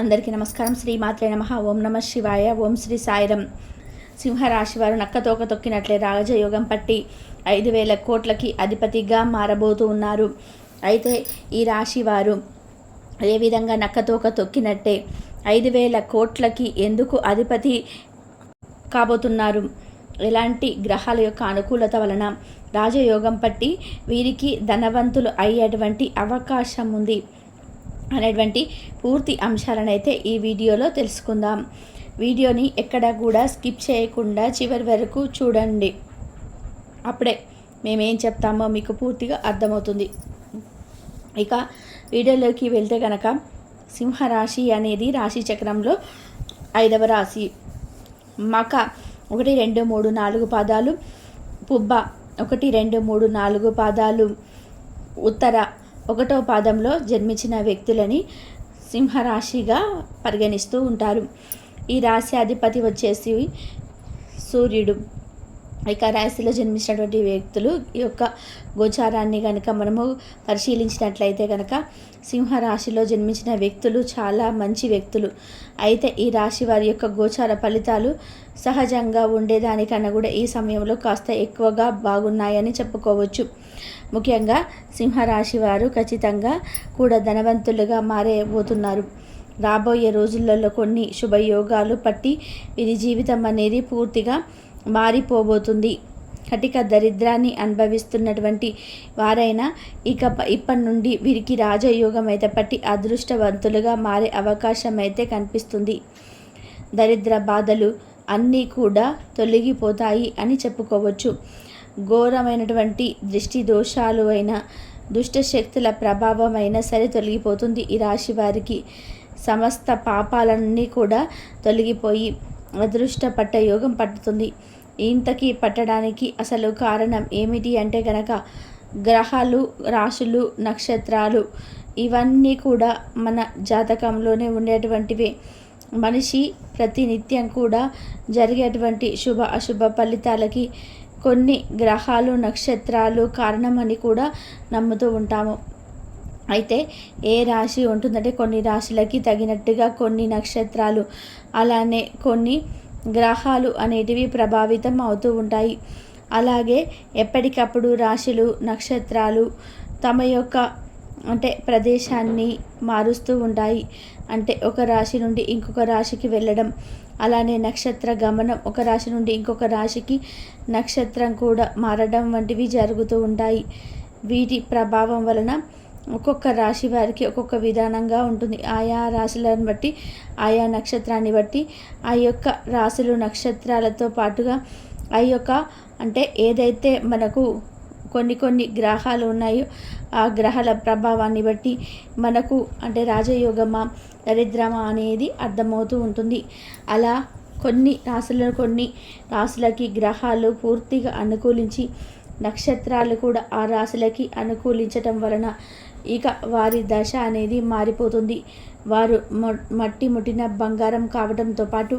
అందరికీ నమస్కారం. శ్రీ మాత్రే నమ. ఓం నమ శివాయ. ఓం శ్రీ సాయిరం. సింహరాశి వారు నక్కతోక తొక్కినట్లే రాజయోగం పట్టి ఐదు వేల కోట్లకి అధిపతిగా మారబోతూ ఉన్నారు. అయితే ఈ రాశి వారు ఏ విధంగా నక్కతోక తొక్కినట్టే ఐదు వేల కోట్లకి ఎందుకు అధిపతి కాబోతున్నారు? ఎలాంటి గ్రహాల యొక్క అనుకూలత వలన రాజయోగం పట్టి వీరికి ధనవంతులు అయ్యేటువంటి అవకాశం ఉంది. అనేటువంటి పూర్తి అంశాలనైతే ఈ వీడియోలో తెలుసుకుందాం. వీడియోని ఎక్కడ కూడా స్కిప్ చేయకుండా చివరి వరకు చూడండి. అప్పుడే మేమేం చెప్తామో మీకు పూర్తిగా అర్థమవుతుంది. ఇక వీడియోలోకి వెళ్తే కనుక సింహరాశి అనేది రాశి చక్రంలో ఐదవ రాశి. మక ఒకటి రెండు మూడు నాలుగు పాదాలు. పుబ్బ ఒకటి రెండు మూడు నాలుగు పాదాలు. ఉత్తర ఒకటో పాదంలో జన్మించిన వ్యక్తులని సింహరాశిగా పరిగణిస్తూ ఉంటారు. ఈ రాశి అధిపతి వచ్చేసి సూర్యుడు. ఇక రాశిలో జన్మించినటువంటి వ్యక్తులు ఈ యొక్క గోచారాన్ని కనుక మనము పరిశీలించినట్లయితే కనుక సింహరాశిలో జన్మించిన వ్యక్తులు చాలా మంచి వ్యక్తులు. అయితే ఈ రాశి వారి యొక్క గోచార ఫలితాలు సహజంగా ఉండేదానికన్నా కూడా ఈ సమయంలో కాస్త ఎక్కువగా బాగున్నాయని చెప్పుకోవచ్చు. ముఖ్యంగా సింహరాశి వారు ఖచ్చితంగా కూడా ధనవంతులుగా మారేబోతున్నారు. రాబోయే రోజులలో కొన్ని శుభయోగాలు పట్టి వీరి జీవితం అనేది పూర్తిగా మారిపోబోతుంది. కటిక దరిద్రాన్ని అనుభవిస్తున్నటువంటి వారైనా ఇక ఇప్పటి నుండి వీరికి రాజయోగం అయితే పట్టి అదృష్టవంతులుగా మారే అవకాశం అయితే కనిపిస్తుంది. దరిద్ర బాధలు అన్నీ కూడా తొలగిపోతాయి అని చెప్పుకోవచ్చు. ఘోరమైనటువంటి దృష్టి దోషాలు అయిన దుష్ట శక్తుల ప్రభావం అయినా సరే తొలగిపోతుంది ఈ రాశి వారికి. సమస్త పాపాలన్నీ కూడా తొలగిపోయి అదృష్ట పట్ట యోగం పట్టుతుంది. ఇంతకీ పట్టడానికి అసలు కారణం ఏమిటి అంటే గనక గ్రహాలు రాశులు నక్షత్రాలు ఇవన్నీ కూడా మన జాతకంలోనే ఉండేటువంటివే. మనిషి ప్రతినిత్యం కూడా జరిగేటువంటి శుభ అశుభ ఫలితాలకి కొన్ని గ్రహాలు నక్షత్రాలు కారణమని కూడా నమ్ముతూ ఉంటాము. అయితే ఏ రాశి ఉంటుందంటే కొన్ని రాశులకి తగినట్టుగా కొన్ని నక్షత్రాలు అలానే కొన్ని గ్రహాలు అనేటివి ప్రభావితం అవుతూ ఉంటాయి. అలాగే ఎప్పటికప్పుడు రాశులు నక్షత్రాలు తమ యొక్క అంటే ప్రదేశాన్ని మారుస్తూ ఉంటాయి. అంటే ఒక రాశి నుండి ఇంకొక రాశికి వెళ్ళడం అలానే నక్షత్ర గమనం ఒక రాశి నుండి ఇంకొక రాశికి నక్షత్రం కూడా మారడం వంటివి జరుగుతూ ఉంటాయి. వీటి ప్రభావం వలన ఒక్కొక్క రాశి వారికి ఒక్కొక్క విధానంగా ఉంటుంది. ఆయా రాశులను బట్టి ఆయా నక్షత్రాన్ని బట్టి ఆ యొక్క రాశులు నక్షత్రాలతో పాటుగా ఆ యొక్క అంటే ఏదైతే మనకు కొన్ని కొన్ని గ్రహాలు ఉన్నాయో ఆ గ్రహాల ప్రభావాన్ని బట్టి మనకు అంటే రాజయోగమా దరిద్రమా అనేది అర్థమవుతూ ఉంటుంది. అలా కొన్ని రాశులను కొన్ని రాశులకి గ్రహాలు పూర్తిగా అనుకూలించి నక్షత్రాలు కూడా ఆ రాశులకి అనుకూలించటం వలన ఇక వారి దశ అనేది మారిపోతుంది. వారు మట్టి ముట్టిన బంగారం కావడంతో పాటు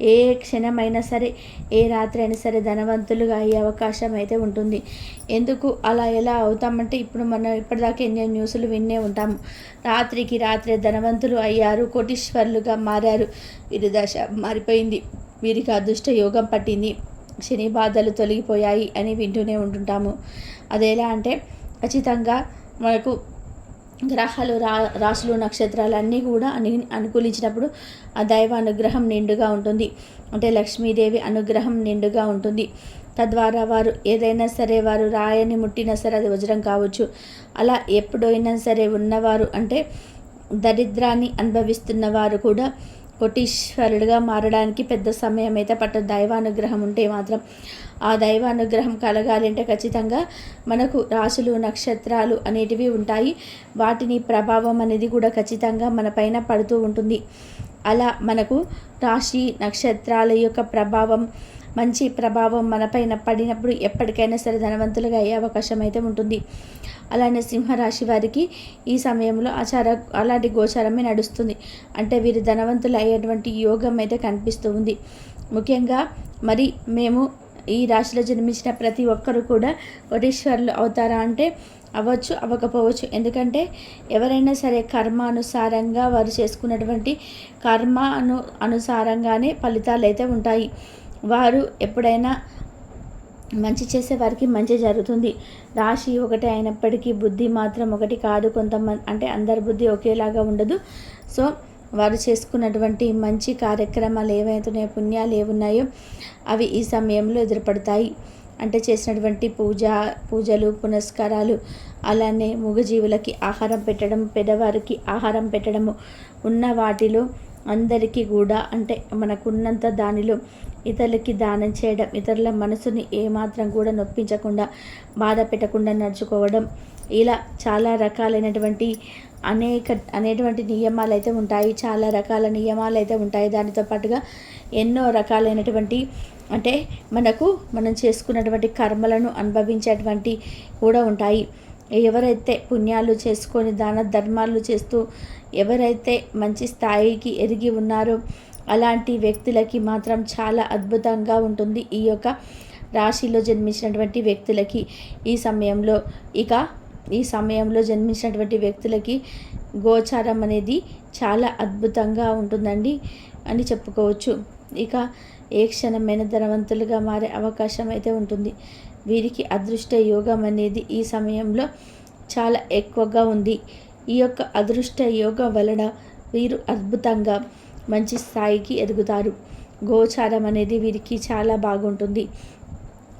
ఏ క్షణమైనా సరే ఏ రాత్రి అయినా సరే ధనవంతులుగా అయ్యే అవకాశం అయితే ఉంటుంది. ఎందుకు అలా ఎలా అవుతామంటే ఇప్పుడు మనం ఇప్పటిదాకా ఎన్నో న్యూస్లు విన్నే ఉంటాము రాత్రికి రాత్రే ధనవంతులు అయ్యారు కోటీశ్వరులుగా మారారు. వీరి దశ మారిపోయింది. వీరికి అదృష్ట యోగం పట్టింది. శని బాధలు తొలగిపోయాయి అని వింటూనే ఉంటుంటాము. అదేలా అంటే ఖచ్చితంగా మనకు గ్రహాలు రా రాశులు నక్షత్రాలు అన్నీ కూడా అని అనుకూలించినప్పుడు ఆ దైవ అనుగ్రహం నిండుగా ఉంటుంది. అంటే లక్ష్మీదేవి అనుగ్రహం నిండుగా ఉంటుంది. తద్వారా వారు ఏదైనా సరే వారు రాయని ముట్టినా సరే అది వజ్రం కావచ్చు. అలా ఎప్పుడైనా సరే ఉన్నవారు అంటే దరిద్రాన్ని అనుభవిస్తున్న వారు కూడా కోటీశ్వరుడిగా మారడానికి పెద్ద సమయం అయితే పట్ట దైవానుగ్రహం ఉంటే మాత్రం ఆ దైవానుగ్రహం కలగాలి అంటే ఖచ్చితంగా మనకు రాశులు నక్షత్రాలు అనేటివి ఉంటాయి. వాటిని ప్రభావం అనేది కూడా ఖచ్చితంగా మన పైన పడుతూ ఉంటుంది. అలా మనకు రాశి నక్షత్రాల యొక్క ప్రభావం మంచి ప్రభావం మనపైన పడినప్పుడు ఎప్పటికైనా సరే ధనవంతులుగా అయ్యే అవకాశం అయితే ఉంటుంది. అలానే సింహరాశి వారికి ఈ సమయంలో ఆచార అలాంటి గోచారమే నడుస్తుంది. అంటే వీరు ధనవంతులు అయ్యేటువంటి యోగం అయితే కనిపిస్తూ ఉంది. ముఖ్యంగా మరి మేము ఈ రాశిలో జన్మించిన ప్రతి ఒక్కరు కూడా కోటీశ్వరులు అవుతారా అంటే అవ్వచ్చు అవ్వకపోవచ్చు. ఎందుకంటే ఎవరైనా సరే కర్మానుసారంగా వారు చేసుకున్నటువంటి కర్మ అను అనుసారంగానే ఫలితాలు అయితే ఉంటాయి. వారు ఎప్పుడైనా మంచి చేసే వారికి మంచి జరుగుతుంది. రాశి ఒకటే అయినప్పటికీ బుద్ధి మాత్రం ఒకటి కాదు. కొంతమంది అంటే అందరి బుద్ధి ఒకేలాగా ఉండదు. సో వారు చేసుకున్నటువంటి మంచి కార్యక్రమాలు ఏవైతున్నాయో పుణ్యాలు ఏమున్నాయో అవి ఈ సమయంలో ఎదురుపడతాయి. అంటే చేసినటువంటి పూజ పూజలు పునస్కారాలు అలానే మూగజీవులకి ఆహారం పెట్టడం పెద్దవారికి ఆహారం పెట్టడము ఉన్న వాటిలో అందరికీ కూడా అంటే మనకున్నంత దానిలో ఇతరులకి దానం చేయడం ఇతరుల మనసుని ఏమాత్రం కూడా నొప్పించకుండా బాధ పెట్టకుండా నడుచుకోవడం ఇలా చాలా రకాలైనటువంటి అనేక అనేటువంటి నియమాలు అయితే ఉంటాయి. చాలా రకాల నియమాలు అయితే ఉంటాయి. దానితో పాటుగా ఎన్నో రకాలైనటువంటి అంటే మనకు మనం చేసుకున్నటువంటి కర్మలను అనుభవించేటువంటి కూడా ఉంటాయి. ఎవరైతే పుణ్యాలు చేసుకొని దాన ధర్మాలు చేస్తూ ఎవరైతే మంచి స్థాయికి ఎరిగి ఉన్నారో అలాంటి వ్యక్తులకి మాత్రం చాలా అద్భుతంగా ఉంటుంది ఈ యొక్క రాశిలో జన్మించినటువంటి వ్యక్తులకి ఈ సమయంలో. ఇక ఈ సమయంలో జన్మించినటువంటి వ్యక్తులకి గోచారం అనేది చాలా అద్భుతంగా ఉంటుందండి అని చెప్పుకోవచ్చు. ఇక ఏ క్షణమైన ధనవంతులుగా మారే అవకాశం అయితే ఉంటుంది. వీరికి అదృష్ట యోగం అనేది ఈ సమయంలో చాలా ఎక్కువగా ఉంది. ఈ యొక్క అదృష్ట యోగం వలన వీరు అద్భుతంగా మంచి స్థాయికి ఎదుగుతారు. గోచారం అనేది వీరికి చాలా బాగుంటుంది.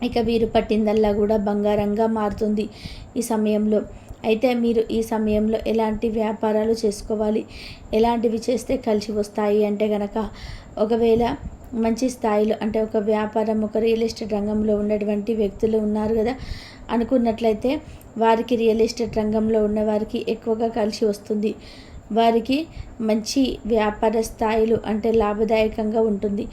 ఇక వీరు పట్టిందల్లా కూడా బంగారంగా మారుతుంది ఈ సమయంలో. అయితే మీరు ఈ సమయంలో ఎలాంటి వ్యాపారాలు చేసుకోవాలి? ఎలాంటివి చేస్తే కలిసి వస్తాయి అంటే గనక ఒకవేళ మంచి స్థాయిలో అంటే ఒక వ్యాపారం ఒక రియల్ ఎస్టేట్ రంగంలో ఉన్నటువంటి వ్యక్తులు ఉన్నారు కదా. అనుకున్నట్లయితే వారికి రియల్ ఎస్టేట్ రంగంలో ఉన్న వారికి ఎక్కువగా కలిసి వస్తుంది. వారికి మంచి వ్యాపార స్థాయిలు అంటే లాభదాయకంగా ఉంటుంది.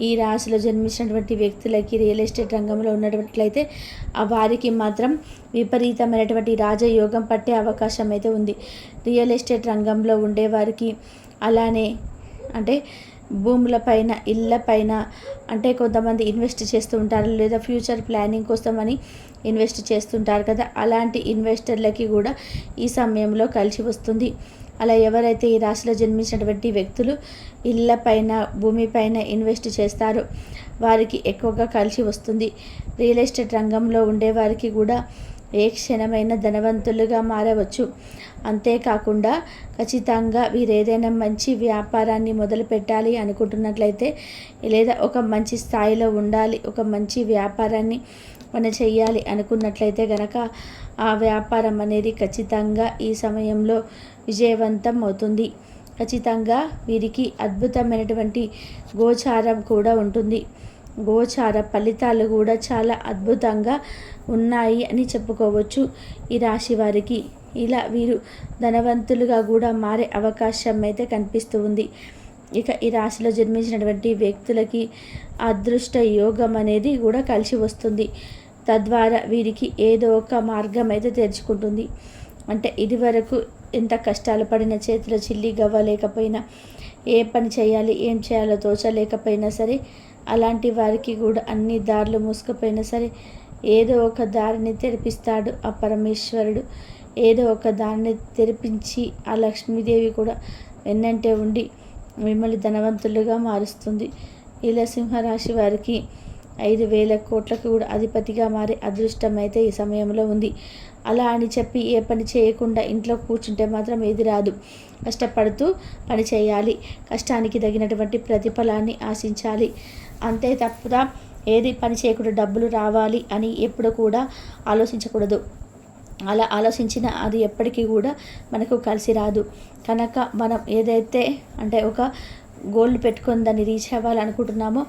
ఈ రాశిలో జన్మించినటువంటి వ్యక్తులకి రియల్ ఎస్టేట్ రంగంలో ఉన్నట్లయితే ఆ వారికి మాత్రం విపరీతమైనటువంటి రాజయోగం పట్టే అవకాశం అయితే ఉంది. రియల్ ఎస్టేట్ రంగంలో ఉండేవారికి అలానే అంటే భూముల పైన ఇళ్ళ పైన అంటే కొంతమంది ఇన్వెస్ట్ చేస్తూ ఉంటారు లేదా ఫ్యూచర్ ప్లానింగ్ కోసమని ఇన్వెస్ట్ చేస్తుంటారు కదా. అలాంటి ఇన్వెస్టర్లకి కూడా ఈ సమయంలో కలిసి వస్తుంది. అలా ఎవరైతే ఈ రాశిలో జన్మించినటువంటి వ్యక్తులు ఇళ్ళ పైన భూమిపైన ఇన్వెస్ట్ చేస్తారో వారికి ఎక్కువగా కలిసి వస్తుంది. రియల్ ఎస్టేట్ రంగంలో ఉండే వారికి కూడా ఏ క్షణమైన ధనవంతులుగా మారవచ్చు. అంతేకాకుండా ఖచ్చితంగా వీరు ఏదైనా మంచి వ్యాపారాన్ని మొదలు పెట్టాలి అనుకుంటున్నట్లయితే లేదా ఒక మంచి స్థాయిలో ఉండాలి ఒక మంచి వ్యాపారాన్ని మన చేయాలి అనుకున్నట్లయితే గనక ఆ వ్యాపారం అనేది ఖచ్చితంగా ఈ సమయంలో విజయవంతం అవుతుంది. ఖచ్చితంగా వీరికి అద్భుతమైనటువంటి గోచారం కూడా ఉంటుంది. గోచార ఫలితాలు కూడా చాలా అద్భుతంగా ఉన్నాయి అని చెప్పుకోవచ్చు ఈ రాశి వారికి. ఇలా వీరు ధనవంతులుగా కూడా మారే అవకాశం అయితే కనిపిస్తూ ఉంది. ఇక ఈ రాశిలో జన్మించినటువంటి వ్యక్తులకి అదృష్ట యోగం అనేది కూడా కలిసి వస్తుంది. తద్వారా వీరికి ఏదో ఒక మార్గం అయితే తెరుచుకుంటుంది. అంటే ఇదివరకు ఎంత కష్టాలు పడిన చేతిలో చిల్లి గవ్వ లేకపోయినా ఏ పని చేయాలి ఏం చేయాలో తోచలేకపోయినా సరే అలాంటి వారికి కూడా అన్ని దారులు మూసుకుపోయినా సరే ఏదో ఒక దారిని తెరిపిస్తాడు ఆ పరమేశ్వరుడు. ఏదో ఒక దారిని తెరిపించి ఆ లక్ష్మీదేవి కూడా వెన్నంటే ఉండి మిమ్మల్ని ధనవంతులుగా మారుస్తుంది. ఇలా సింహరాశి వారికి ఐదు వేల కోట్లకు కూడా అధిపతిగా మారే అదృష్టం అయితే ఈ సమయంలో ఉంది. అలా అని చెప్పి ఏ పని చేయకుండా ఇంట్లో కూర్చుంటే మాత్రం ఏది రాదు. కష్టపడుతూ పని చేయాలి. కష్టానికి తగినటువంటి ప్రతిఫలాన్ని ఆశించాలి. అంతే తప్పుదా ఏది పని చేయకుండా డబ్బులు రావాలి అని ఎప్పుడు కూడా ఆలోచించకూడదు. అలా ఆలోచించిన అది ఎప్పటికీ కూడా మనకు కలిసి రాదు. కనుక మనం ఏదైతే అంటే ఒక గోల్డ్ పెట్టుకొని దాన్ని రీచ్ అవ్వాలనుకుంటున్నామో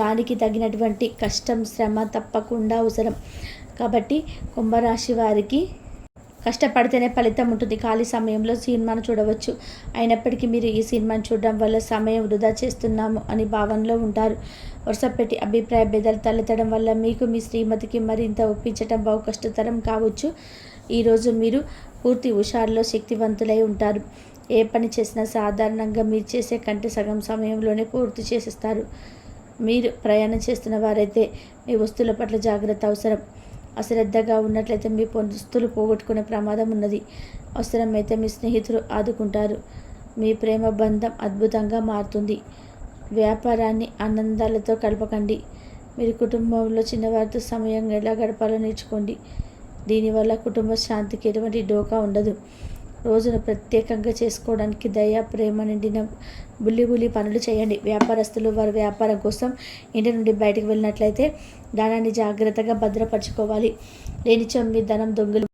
దానికి తగినటువంటి కష్టం శ్రమ తప్పకుండా అవసరం. కాబట్టి కుంభరాశి వారికి కష్టపడితేనే ఫలితం ఉంటుంది. ఖాళీ సమయంలో సినిమాను చూడవచ్చు. అయినప్పటికీ మీరు ఈ సినిమాను చూడడం వల్ల సమయం వృధా చేస్తున్నాము అని భావనలో ఉంటారు. వరుసపెట్టి అభిప్రాయ భేదాలు తలెత్తడం వల్ల మీకు మీ శ్రీమతికి మరింత ఒప్పించడం బహు కష్టతరం కావచ్చు. ఈరోజు మీరు పూర్తి హుషారులో శక్తివంతులై ఉంటారు. ఏ పని చేసినా సాధారణంగా మీరు చేసే కంటే సగం సమయంలోనే పూర్తి చేసేస్తారు. మీరు ప్రయాణం చేస్తున్న వారైతే మీ వస్తువుల పట్ల జాగ్రత్త అవసరం. అశ్రద్ధగా ఉన్నట్లయితే మీ పొస్తులు పోగొట్టుకునే ప్రమాదం ఉన్నది. అవసరమైతే మీ స్నేహితులు ఆదుకుంటారు. మీ ప్రేమ బంధం అద్భుతంగా మారుతుంది. వ్యాపారాన్ని ఆనందాలతో కలపకండి. మీరు కుటుంబంలో చిన్నవారితో సమయం ఎలా గడపాలో నేర్చుకోండి. దీనివల్ల కుటుంబ శాంతికి ఎటువంటి డోకా ఉండదు. రోజును ప్రత్యేకంగా చేసుకోవడానికి దయ ప్రేమ నిండిన బుల్లి బుల్లి పనులు చేయండి. వ్యాపారస్తులు వారి వ్యాపారం కోసం ఇంటి నుండి బయటకు వెళ్ళినట్లయితే ధనాన్ని జాగ్రత్తగా భద్రపరచుకోవాలి. లేనిచో మీ ధనం దొంగలు